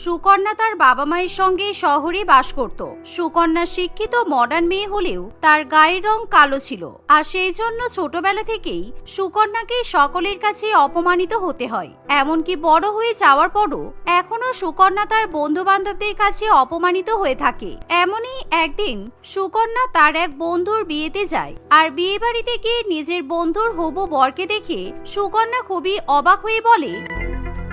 সুকন্যা তার বাবা মায়ের সঙ্গে শহরে বাস করত। সুকন্যা শিক্ষিত মডার্ন মেয়ে হলেও তার গায়ের রং কালো ছিল। আর সেই জন্য ছোটবেলা থেকেই সুকন্যাকে সকলের কাছে অপমানিত হতে হয়। এমনকি বড় হয়ে যাওয়ার পরও এখনও সুকন্যা তার বন্ধু বান্ধবদের কাছে অপমানিত হয়ে থাকে। এমনই একদিন সুকন্যা তার এক বন্ধুর বিয়েতে যায় আর বিয়ে বাড়িতে গিয়ে নিজের বন্ধুর হবু বরকে দেখে সুকন্যা খুবই অবাক হয়ে বলে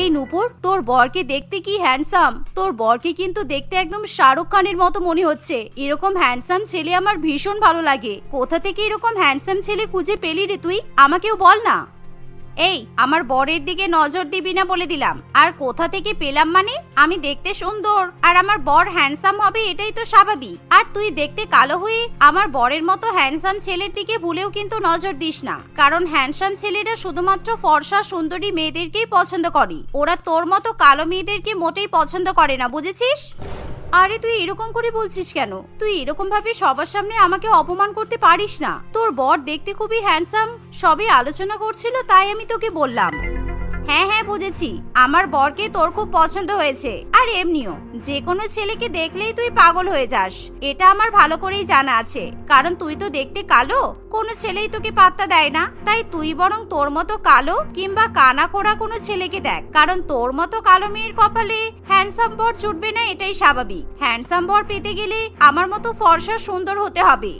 এই নূপুর, তোর বরকে দেখতে কি হ্যান্ডসাম তোর বরকে কিন্তু দেখতে একদম শাহরুখ খানের মতো মনে হচ্ছে। এরকম হ্যান্ডসাম ছেলে আমার ভীষণ ভালো লাগে। কোথা থেকে এরকম হ্যান্ডসাম ছেলে খুঁজে পেলি রে তুই? আমাকেও বল না। এই, আমার বরের দিকে নজর দিবি না বলে দিলাম। আর কোথা থেকে পেলাম মানে? আমি দেখতে সুন্দর। আর আমার বর হ্যান্ডসাম হবে এটাই তো স্বাভাবিক। আর তুই দেখতে কালো হয়ে আমার বরের মতো হ্যান্ডসাম ছেলের দিকে ভুলেও কিন্তু নজর দিস না। কারণ হ্যান্ডসাম ছেলেরা শুধুমাত্র ফর্সা, সুন্দরী মেয়েদেরকেই পছন্দ করে। ওরা তোর মতো কালো মেয়েদেরকে মোটেই পছন্দ করে না, বুঝেছিস? আরে তুই এরকম করে বলছিস কেন? তুই এরকম ভাবে সবার সামনে আমাকে অপমান করতে পারিস না। তোর বর দেখতে খুবই হ্যান্ডসাম সবে আলোচনা করছিল, তাই আমি তোকে বললাম। হ্যাঁ হ্যাঁ বুঝেছি। আমার বরকে তোর খুব পছন্দ হয়েছে। আর এমনিও যে কোনো ছেলেকে দেখলেই তুই পাগল হয়ে যাস। এটা আমার ভালো করেই জানা আছে। কারণ তুই তো দেখতে কালো, কোনো ছেলেই তোকে পাত্তা দেয় না। তাই তুই বরং তোর মতো কালো কিংবা কানা খোড়া কোনো ছেলেকে দেখ। কারণ তোর মতো কালো মেয়ের কপালে হ্যান্ডসাম বর জুটবে না, এটাই স্বাভাবিক। হ্যান্ডসাম বর পেতে গেলে আমার মতো ফর্সা সুন্দর হতে হবে।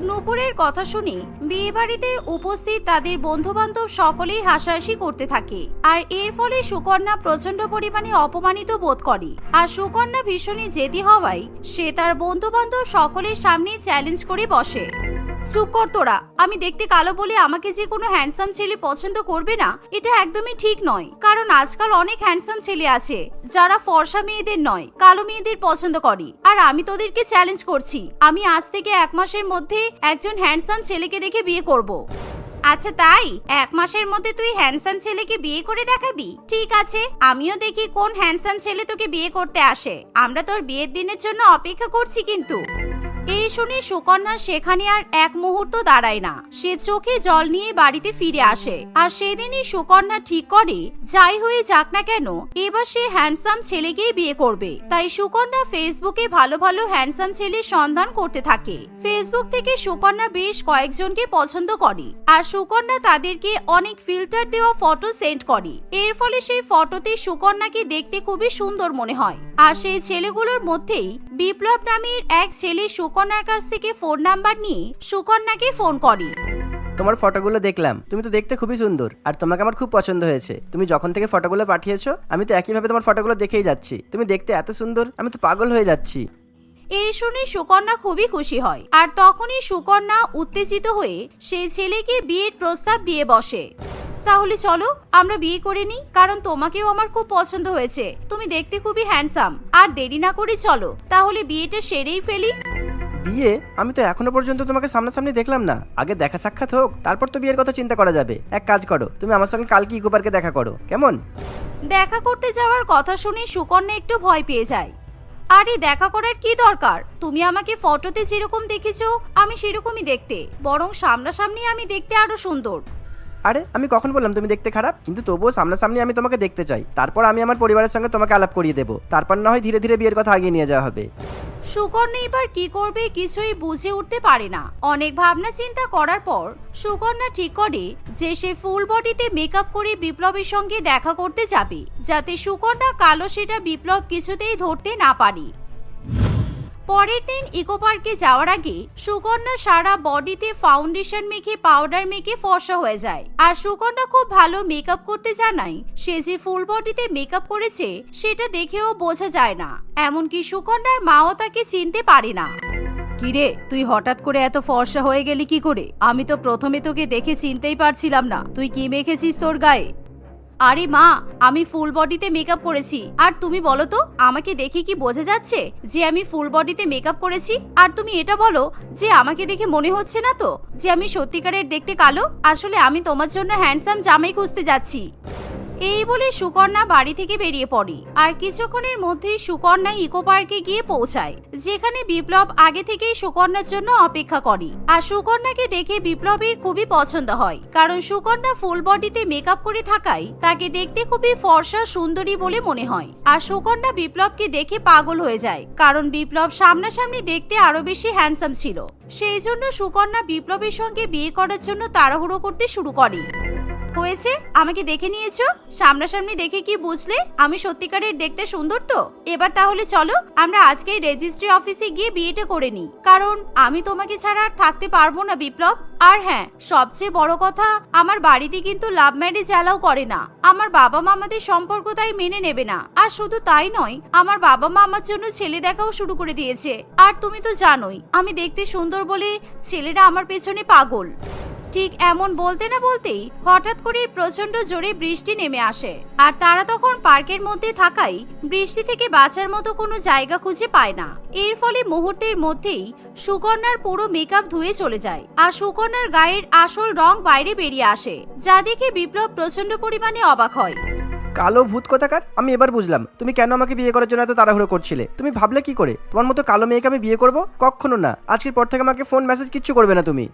নূপুরের কথা শুনে বিয়ে বাড়িতে উপস্থিত তাদের বন্ধু বান্ধব সকলেই হাসাহাসি করতে থাকে। আর এর ফলে সুকন্যা প্রচণ্ড পরিমাণে অপমানিত বোধ করে। আর সুকন্যা ভীষণই জেদি হওয়ায় সে তার বন্ধু বান্ধব সকলের সামনে চ্যালেঞ্জ করে বসে। চুপ কর তোরা। আমি দেখতে কালো বলে আমাকে যে কোনো হ্যান্ডসাম ছেলে পছন্দ করবে না, এটা একদমই ঠিক নয়। কারণ আজকাল অনেক হ্যান্ডসাম ছেলে আছে, যারা ফর্সা মেয়েদের নয়, কালো মেয়েদের পছন্দ করে। আর আমি তোদেরকে চ্যালেঞ্জ করছি, আমি আজ থেকে এক মাসের মধ্যে একজন হ্যান্ডসাম ছেলেকে দেখে বিয়ে করব। আচ্ছা তাই, এক মাসের মধ্যে তুই হ্যান্ডসাম ছেলেকে বিয়ে করে দেখাবি? ঠিক আছে, আমিও দেখি কোন হ্যান্ডসাম ছেলে তোকে বিয়ে করতে আসে। আমরা তোর বিয়ের দিনের জন্য অপেক্ষা করছি কিন্তু। এই শুনে সুকন্যা সেখানে আর এক মুহূর্ত দাঁড়ায় না। সে চোখে জল নিয়ে বাড়িতে ফিরে আসে। আর সেদিনই সুকন্যা ঠিক করে, যাই হয়ে যাক না কেন, এবার সে হ্যান্ডসাম ছেলেকেই বিয়ে করবে। তাই সুকন্যা ফেসবুকে ভালো ভালো হ্যান্ডসাম ছেলের সন্ধান করতে থাকে। ফেসবুক থেকে সুকন্যা বেশ কয়েকজনকে পছন্দ করে। আর সুকন্যা তাদেরকে অনেক ফিল্টার দেওয়া ফটো সেন্ড করে। এর ফলে সেই ফটোতে সুকন্যাকে দেখতে খুবই সুন্দর মনে হয়। আর সেই ছেলেগুলোর মধ্যেই বিপ্লব নামের এক ছেলে সুকন্যার কাছ থেকে ফোন নাম্বার নিয়ে সুকন্যাকে ফোন করে। তোমার ফটোগুলো দেখলাম। তুমি তো দেখতে খুবই সুন্দর। আর তোমাকে আমার খুব পছন্দ হয়েছে। তুমি যখন থেকে ফটোগুলো পাঠিয়েছো আমি তো একইভাবে তোমার ফটোগুলো দেখেই যাচ্ছি। তুমি দেখতে এত সুন্দর আমি তো পাগল হয়ে যাচ্ছি। এই শুনে সুকন্যা খুবই খুশি হয়। আর তখনই সুকন্যা উত্তেজিত হয়ে সেই ছেলেকে বিয়ের প্রস্তাব দিয়ে বসে। তাহলে চলো আমরা বিয়ে করে নিই কারণ তোমাকেও আমার খুব পছন্দ হয়েছে। তুমি দেখতে খুবই হ্যান্ডসাম আর দেরি না করে চলো তাহলে বিয়েটা সেরেই ফেলি। বিয়ে? আমি তো এখনও পর্যন্ত তোমাকে সামনাসামনি দেখলাম না। আগে দেখা সাক্ষাৎ হোক তারপর তো বিয়ের কথা চিন্তা করা যাবে। এক কাজ করো তুমি আমার সঙ্গে কালকে ইকো পার্কে দেখা করো। কেমন? দেখা করতে যাওয়ার কথা শুনে সুকন্যা একটু ভয় পেয়ে যায়। আরে দেখা করার কি দরকার? তুমি আমাকে ফটোতে যেরকম দেখেছ আমি সেরকমই দেখতে। বরং সামনাসামনি আমি দেখতে আরও সুন্দর। আরে, আমি কখন বললাম তুমি দেখতে খারাপ? কিন্তু তবুও সামনাসামনি আমি তোমাকে দেখতে চাই। তারপর আমি আমার পরিবারের সঙ্গে তোমাকে আলাপ করিয়ে দেবো। তারপর না হয় ধীরে ধীরে বিয়ের কথা আগিয়ে নিয়ে যাওয়া হবে। সুকন্যা এবার কি করবে কিছুই বুঝে উঠতে পারে না। অনেক ভাবনা চিন্তা করার পর সুকন্যা ঠিক করে যে সে ফুল বডিতে মেকআপ করে বিপ্লবের সঙ্গে দেখা করতে যাবে, যাতে সুকন্যা কালো সেটা বিপ্লব কিছুতেই ধরতে না পারে। পরের দিন ইকো পার্কে যাওয়ার আগে সুকন্যা সারা বডিতে ফাউন্ডেশন মেখে পাউডার মেখে ফর্সা হয়ে যায়। আর সুকন্যা খুব ভালো মেকআপ করতে জানায়, সে যে ফুল বডিতে মেকআপ করেছে, সেটা দেখেও বোঝা যায় না। এমনকি সুকন্যার মাও তাকে চিনতে পারে না। কিরে, তুই হঠাৎ করে এত ফর্সা হয়ে গেলি কি করে? আমি তো প্রথমে তোকে দেখে চিনতেই পারছিলাম না। তুই কি মেখেছিস তোর গায়ে? আরে মা, আমি ফুল বডিতে মেকআপ করেছি। আর তুমি বলো তো, আমাকে দেখে কি বোঝা যাচ্ছে যে আমি ফুল বডিতে মেকআপ করেছি? আর তুমি এটা বলো যে আমাকে দেখে মনে হচ্ছে না তো যে আমি সত্যিকারের দেখতে কালো? আসলে আমি তোমার জন্য হ্যান্ডসাম জামাই খুঁজতে যাচ্ছি। এই বলে সুকন্যা বাড়ি থেকে বেরিয়ে পড়ে। আর কিছুক্ষণের মধ্যেই সুকন্যা ইকো পার্কে গিয়ে পৌঁছায়, যেখানে বিপ্লব আগে থেকেই সুকন্যার জন্য অপেক্ষা করে। আর সুকন্যাকে দেখে বিপ্লবের খুবই পছন্দ হয়, কারণ সুকন্যা ফুল বডিতে মেকআপ করে থাকায় তাকে দেখতে খুবই ফর্সা, সুন্দরী বলে মনে হয়। আর সুকন্যা বিপ্লবকে দেখে পাগল হয়ে যায়, কারণ বিপ্লব সামনাসামনি দেখতে আরও বেশি হ্যান্ডসাম ছিল। সেই জন্য সুকন্যা বিপ্লবের সঙ্গে বিয়ে করার জন্য তাড়াহুড়ো করতে শুরু করে। হয়েছে? আমাকে দেখে নিয়েছো? সামনাসামনি দেখে কি বুঝলে? আমি সত্যিকারের দেখতে সুন্দর তো? এবার তাহলে চলো, আমরা আজকেই রেজিস্ট্রি অফিসে গিয়ে বিয়েটা করে নিই। কারণ আমি তোমাকে ছাড়া আর থাকতে পারব না, বিপ্লব। আর হ্যাঁ সবচেয়ে বড় কথা, আমার বাড়িতে কিন্তু লাভ ম্যারেজ অ্যালাউ করে না। আমার বাবা মা আমাদের সম্পর্ক তাই মেনে নেবে না। আর শুধু তাই নয়, আমার বাবা মা আমার জন্য ছেলে দেখাও শুরু করে দিয়েছে। আর তুমি তো জানোই, আমি দেখতে সুন্দর বলে ছেলেরা আমার পেছনে পাগল। ঠিক এমন বলতে না বলতেই হঠাৎ করে প্রচণ্ড জোরে বৃষ্টি নেমে আসে। আর তারা তখন পার্কের মধ্যে থাকাই বৃষ্টি থেকে বাঁচার মতো কোনো জায়গা খুঁজে পায় না। এর ফলে মুহূর্তের মধ্যেই সুকন্যার পুরো মেকআপ ধুয়ে চলে যায় আর সুকন্যার গায়ের আসল রং বাইরে বেরিয়ে আসে, যা দেখে বিপ্লব প্রচণ্ড পরিমাণে অবাক হয়। কালো ভূত কোথাকার? আমি এবার বুঝলাম। তুমি কেন আমাকে বিয়ে করার জন্য এত তাড়াহুড়ো করছিলে? তুমি ভাবলে কি করে? তোমার মতো কালো মেয়েকে আমি বিয়ে করব? কখনো না। আজকের পর থেকে আমাকে ফোন মেসেজ কিচ্ছু করবে না তুমি।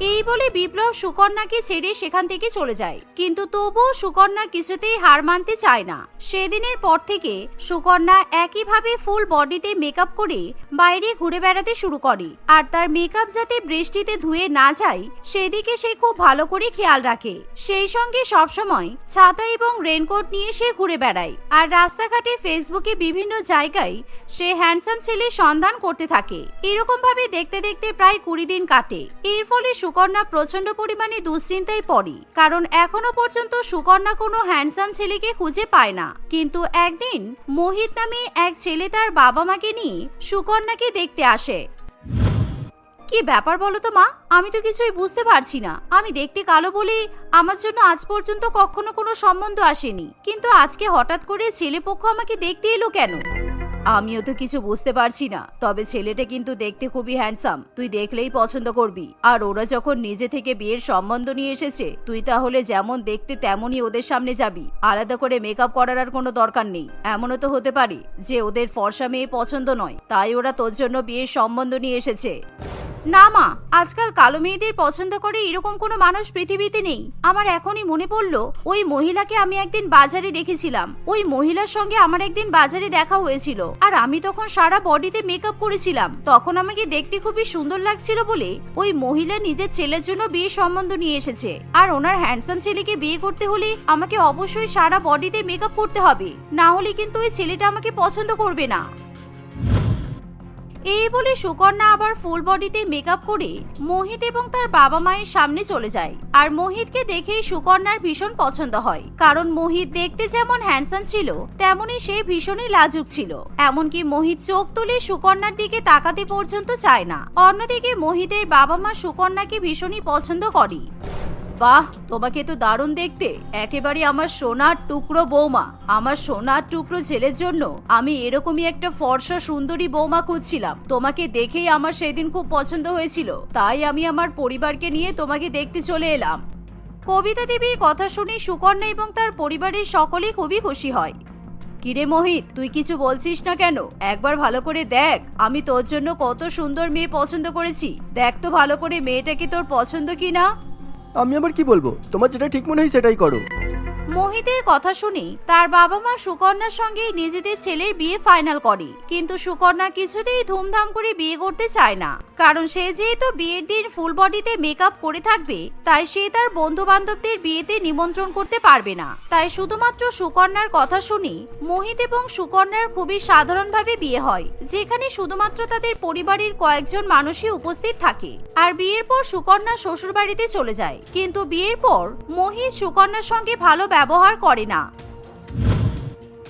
এই বলে বিপ্লব সুকন্যাকে ছেড়ে সেখান থেকে চলে যায়। কিন্তু তবুও সুকন্যা কিছুতেই হার মানতে চায় না। সেদিনের পর থেকে সুকন্যা একইভাবে ফুল বডিতে মেকআপ করে বাইরে ঘুরে বেড়াতে শুরু করে। আর তার মেকআপ যাতে বৃষ্টিতে ধুয়ে না যায়, সেদিকে সে খুব ভালো করে খেয়াল রাখে। সেই সঙ্গে সবসময় ছাতা এবং রেনকোট নিয়ে সে ঘুরে বেড়ায়। আর রাস্তাঘাটে ফেসবুকে বিভিন্ন জায়গায় সে হ্যান্ডসাম ছেলের সন্ধান করতে থাকে। এরকম ভাবে দেখতে দেখতে প্রায় কুড়ি দিন কাটে। এর ফলে সুকন্যা প্রচণ্ড পরিমাণে দুশ্চিন্তায় পড়ে। কারণ এখনও পর্যন্ত সুকন্যা কোনো হ্যান্ডসাম ছেলেকে খুঁজে পায় না। কিন্তু একদিন মোহিত নামে এক ছেলে তার বাবা মাকে নিয়ে সুকন্যাকে দেখতে আসে। কি ব্যাপার বলো তো মা? আমি তো কিছুই বুঝতে পারছি না। আমি দেখতে কালো বলে আমার জন্য আজ পর্যন্ত কখনো কোনো সম্বন্ধ আসেনি। কিন্তু আজকে হঠাৎ করে ছেলে পক্ষ আমাকে দেখতে এলো কেন? আমিও তো কিছু বুঝতে পারছি না। তবে ছেলেটা কিন্তু দেখতে খুবই হ্যান্ডসাম তুই দেখলেই পছন্দ করবি। আর ওরা যখন নিজে থেকে বিয়ের সম্বন্ধ নিয়ে এসেছে, তুই তাহলে যেমন দেখতে তেমনই ওদের সামনে যাবি। আলাদা করে মেকআপ করার আর কোনো দরকার নেই। এমনও তো হতে পারে যে ওদের ফর্সা মেয়ে পছন্দ নয়। তাই ওরা তোর জন্য বিয়ের সম্বন্ধ নিয়ে এসেছে। না, মা, আজকাল কালো মেয়েদের পছন্দ করে এরকম কোনো মানুষ পৃথিবীতে নেই। আমার এখনই মনে পড়ল, ওই মহিলাকে আমি একদিন বাজারে দেখেছিলাম। ওই মহিলার সঙ্গে আমার একদিন বাজারে দেখা হয়েছিল। আর আমি তখন সারা বডিতে মেকআপ করেছিলাম। তখন আমাকে দেখতে খুবই সুন্দর লাগছিল বলে ওই মহিলা নিজের ছেলের জন্য বিয়ে সম্বন্ধ নিয়ে এসেছে। আর ওনার হ্যান্ডসাম ছেলেকে বিয়ে করতে হলে আমাকে অবশ্যই সারা বডিতে মেকআপ করতে হবে। না হলে কিন্তু ওই ছেলেটা আমাকে পছন্দ করবে না। এই বলে সুকন্যা আবার ফুল বডিতে মেকআপ করে মোহিত এবং তার বাবা মায়ের সামনে চলে যায়। আর মোহিতকে দেখেই সুকন্যার ভীষণ পছন্দ হয়। কারণ মোহিত দেখতে যেমন হ্যান্ডসাম ছিল তেমনই সে ভীষণই লাজুক ছিল। এমনকি মোহিত চোখ তুলে সুকন্যার দিকে তাকাতে পর্যন্ত চায় না। অন্যদিকে মোহিতের বাবা মা সুকন্যাকে ভীষণই পছন্দ করে। বাহ, তোমাকে তো দারুণ দেখতে। একেবারে আমার সোনার টুকরো বৌমা। আমার সোনার টুকরো ছেলের জন্য আমি এরকমই একটা ফর্সা সুন্দরী বৌমা খুঁজছিলাম। তোমাকে দেখেই আমার সেদিন খুব পছন্দ হয়েছিল। তাই আমি আমার পরিবারকে নিয়ে তোমাকে দেখতে চলে এলাম। কবিতা দেবীর কথা শুনে সুকন্যা এবং তার পরিবারের সকলেই খুবই খুশি হয়। কিরে মোহিত, তুই কিছু বলছিস না কেন? একবার ভালো করে দেখ, আমি তোর জন্য কত সুন্দর মেয়ে পছন্দ করেছি। দেখ তো ভালো করে মেয়েটা কি তোর পছন্দ কি না? আমি আবার কি বলব? তোমার যেটা ঠিক মনে হয় সেটাই করো। মোহিতের কথা শুনে, তার বাবা মা সুকন্যার সঙ্গে নিজেদের ছেলের বিয়ে ফাইনাল করে। কিন্তু সুকন্যা কিছুতেই ধুমধাম করে বিয়ে করতে চায় না। কারণ সে যেহেতু বিয়ের দিন ফুল বডিতে মেকআপ করে থাকবে, তাই সে তার বন্ধু বান্ধবদের বিয়েতে নিমন্ত্রণ করতে পারবে না। তাই শুধুমাত্র সুকন্যার কথা শুনে, মোহিত এবং সুকন্যার খুবই সাধারণভাবে বিয়ে হয়, যেখানে শুধুমাত্র তাদের পরিবারের কয়েকজন মানুষই উপস্থিত থাকে। আর বিয়ের পর সুকন্যা শ্বশুর বাড়িতে চলে যায়। কিন্তু বিয়ের পর, মোহিত সুকন্যার সঙ্গে ভালো ব্যবহার করে না।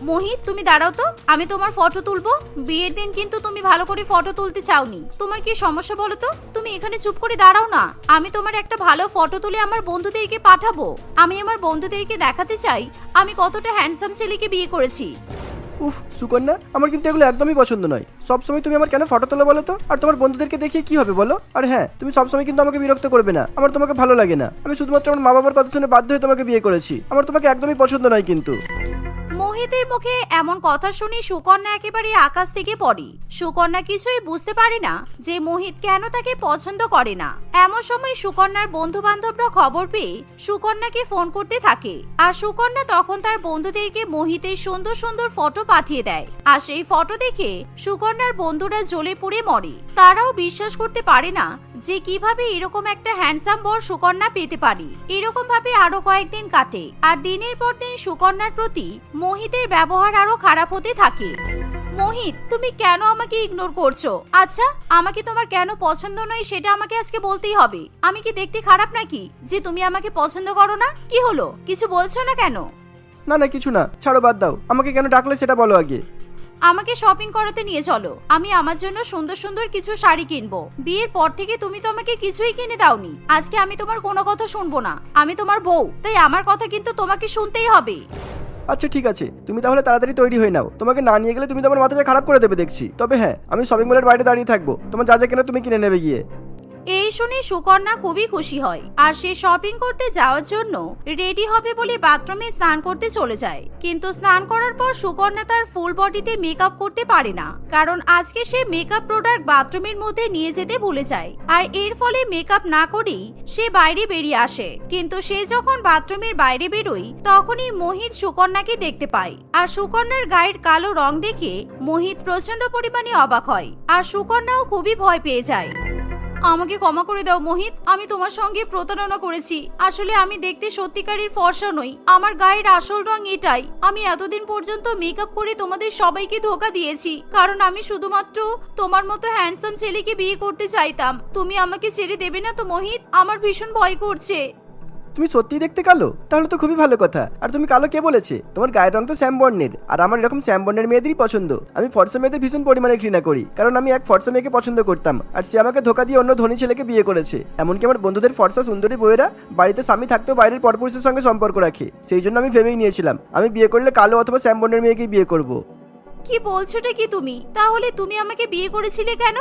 মোহিত, তুমি দাঁড়াও তো, আমি তোমার ফটো তুলবো। বিয়ের দিন কিন্তু তুমি ভালো করে ফটো তুলতে চাওনি। তোমার কি সমস্যা বলো তো? তুমি এখানে চুপ করে দাঁড়াও না। আমি তোমার একটা ভালো ফটো তুলে আমার বন্ধুদেরকে পাঠাবো। আমি আমার বন্ধুদেরকে দেখাতে চাই। আমি কতটা হ্যান্ডসাম ছেলেকে বিয়ে করেছি। উফ, সুকন্যা, আমার কিন্তু এগুলো একদমই পছন্দ নয়। সবসময় তুমি আমার কেন ফটো তোলো বলো তো? আর তোমার বন্ধুদেরকে দেখিয়ে কি হবে বলো? আর হ্যাঁ তুমি সবসময় কিন্তু আমাকে বিরক্ত করবে না। আমার তোমাকে ভালো লাগে না। আমি শুধুমাত্র আমার মা বাবার কথা শুনে বাধ্য হয়ে তোমাকে বিয়ে করেছি। আমার তোমাকে একদমই পছন্দ নয় কিন্তু। মোহিতের মুখে এমন কথা শুনে সুকন্যা একেবারে আকাশ থেকে পড়ে। সুকন্যা কিছুই বুঝতে পারে না যে মোহিত কেন তাকে পছন্দ করে না। এমন সময় সুকন্যার বন্ধু বান্ধবরা খবর পেয়ে সুকন্যাকে ফোন করতে থাকে। আর সুকন্যা তখন তার বন্ধুদেরকে মোহিতের সুন্দর সুন্দর ফটো পাঠিয়ে দেয়। আর সেই ফটো দেখে সুকন্যার বন্ধুরা জ্বলে পুড়ে মরে। তারাও বিশ্বাস করতে পারে না যে কীভাবে এরকম একটা হ্যান্ডসাম বর সুকন্যা পেতে পারি। এরকম ভাবে আরও কয়েকদিন কাটে। আর দিনের পর দিন সুকন্যার প্রতি মোহিতের ব্যবহার আরও খারাপ হতে থাকে। মোহিত তুমি কেন আমাকে ইগনোর করছ? আচ্ছা আমাকে তোমার কেন পছন্দ নয় সেটা আমাকে আজকে বলতেই হবে। আমি কি দেখতে খারাপ নাকি? যে তুমি আমাকে পছন্দ করো না? কি হলো? কিছু বলছো না কেন? না না কিছু না। ছাড়ো বাদ দাও। আমাকে কেন ডাকলে সেটা বলো আগে। আমাকে শপিং করাতে নিয়ে চলো। আমি আমার জন্য সুন্দর সুন্দর কিছু শাড়ি কিনবো। বিয়ের পর থেকে তুমি তো আমাকে কিছুই কিনে দাওনি। আজকে আমি তোমার কোনো কথা শুনব না। আমি তোমার বউ তাই আমার কথা কিন্তু তোমাকে শুনতেই হবে। আচ্ছা ঠিক আছে। তুমি তাহলে তাড়াতাড়ি তৈরি হয়ে নাও। তোমাকে না নিয়ে গেলে তুমি তোমার মাথাটা খারাপ করে দেবে, দেখছি। তবে হ্যাঁ আমি শপিং মলের বাইরে দাঁড়িয়ে থাকব। তোমার যা যা কেনা তুমি কিনে নেবে গিয়ে। এই শুনে সুকন্যা খুবই খুশি হয়। আর সে শপিং করতে যাওয়ার জন্য রেডি হবে বলে বাথরুমে স্নান করতে চলে যায়। কিন্তু স্নান করার পর সুকন্যা তার ফুল বডিতে মেকআপ করতে পারে না। কারণ আজকে সে মেকআপ প্রোডাক্ট বাথরুমের মধ্যে নিয়ে যেতে ভুলে যায়। আর এর ফলে মেকআপ না করেই সে বাইরে বেরিয়ে আসে। কিন্তু সে যখন বাথরুমের বাইরে বেরোয়, তখনই মোহিত সুকন্যাকে দেখতে পায়। আর সুকন্যার গায়ের কালো রং দেখে মোহিত প্রচণ্ড পরিমাণে অবাক হয়। আর সুকন্যাও খুবই ভয় পেয়ে যায়। আমাকে ক্ষমা করে দাও মোহিত, আমি তোমার সঙ্গে প্রতারণা করেছি। আসলে আমি দেখতে সত্যিকারের ফর্সা নই। আমার গায়ের আসল রং এটাই। আমি এতদিন পর্যন্ত মেকআপ করে তোমাদের সবাইকে ধোকা দিয়েছি, কারণ আমি শুধুমাত্র তোমার মতো হ্যান্ডসাম ছেলেকে বিয়ে করতে চাইতাম। তুমি আমাকে ছেড়ে দেবে না তো মোহিত? আমার ভীষণ ভয় করছে। তুমি সত্যিই দেখতে কালো? তাহলে তো খুবই ভালো কথা। আর তুমি কালো কে বলেছে? তোমার গায়ের রং তো শ্যাম বর্ণের। আর আমার এরকম শ্যাম বর্ণের মেয়েদেরই পছন্দ। আমি ফর্সা মেয়েদের ভীষণ পরিমাণে ঘৃণা করি। কারণ আমি এক ফর্সা মেয়েকে পছন্দ করতাম। আর সে আমাকে ধোকা দিয়ে অন্য ধনী ছেলেকে বিয়ে করেছে। এমনকি আমার বন্ধুদের ফর্সা সুন্দরী বইয়েরা বাড়িতে স্বামী থাকতেও বাইরের পরপুরুষের সঙ্গে সম্পর্ক রাখে। সেই জন্য আমি ভেবেই নিয়েছিলাম, আমি বিয়ে করলে কালো অথবা শ্যাম বর্ণের মেয়েকেই বিয়ে করব। কি বলছোটা কি তুমি? তাহলে তুমি আমাকে বিয়ে করেছিলে কেন?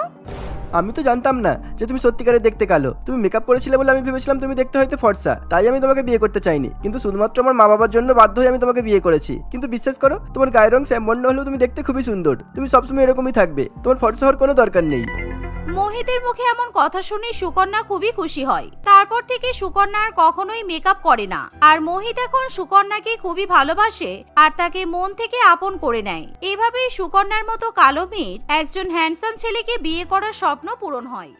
আমি তো জানতাম না যে তুমি সত্যিকারে দেখতে কালো। তুমি মেকআপ করেছিলে বলে আমি ভেবেছিলাম তুমি দেখতে হয়তো ফর্সা, তাই আমি তোমাকে বিয়ে করতে চাইনি। কিন্তু শুধুমাত্র আমার মা বাবার জন্য বাধ্য হয়ে আমি তোমাকে বিয়ে করেছি। কিন্তু বিশ্বাস করো, তোমার গায়ের রং শ্যামবর্ণ হলেও তুমি দেখতে খুবই সুন্দর। তুমি সবসময় এরকমই থাকবে। তোমার ফর্সা হওয়ার কোনো দরকার নেই। মোহিতের মুখে এমন কথা শুনে সুকন্যা খুবই খুশি হয়। তারপর থেকে সুকন্যা আর কখনোই মেকআপ করে না। আর মোহিত এখন সুকন্যাকে খুবই ভালোবাসে আর তাকে মন থেকে আপন করে নেয়। এভাবেই সুকন্যার মতো কালো মেয়ের একজন হ্যান্ডসাম ছেলেকে বিয়ে করার স্বপ্ন পূরণ হয়।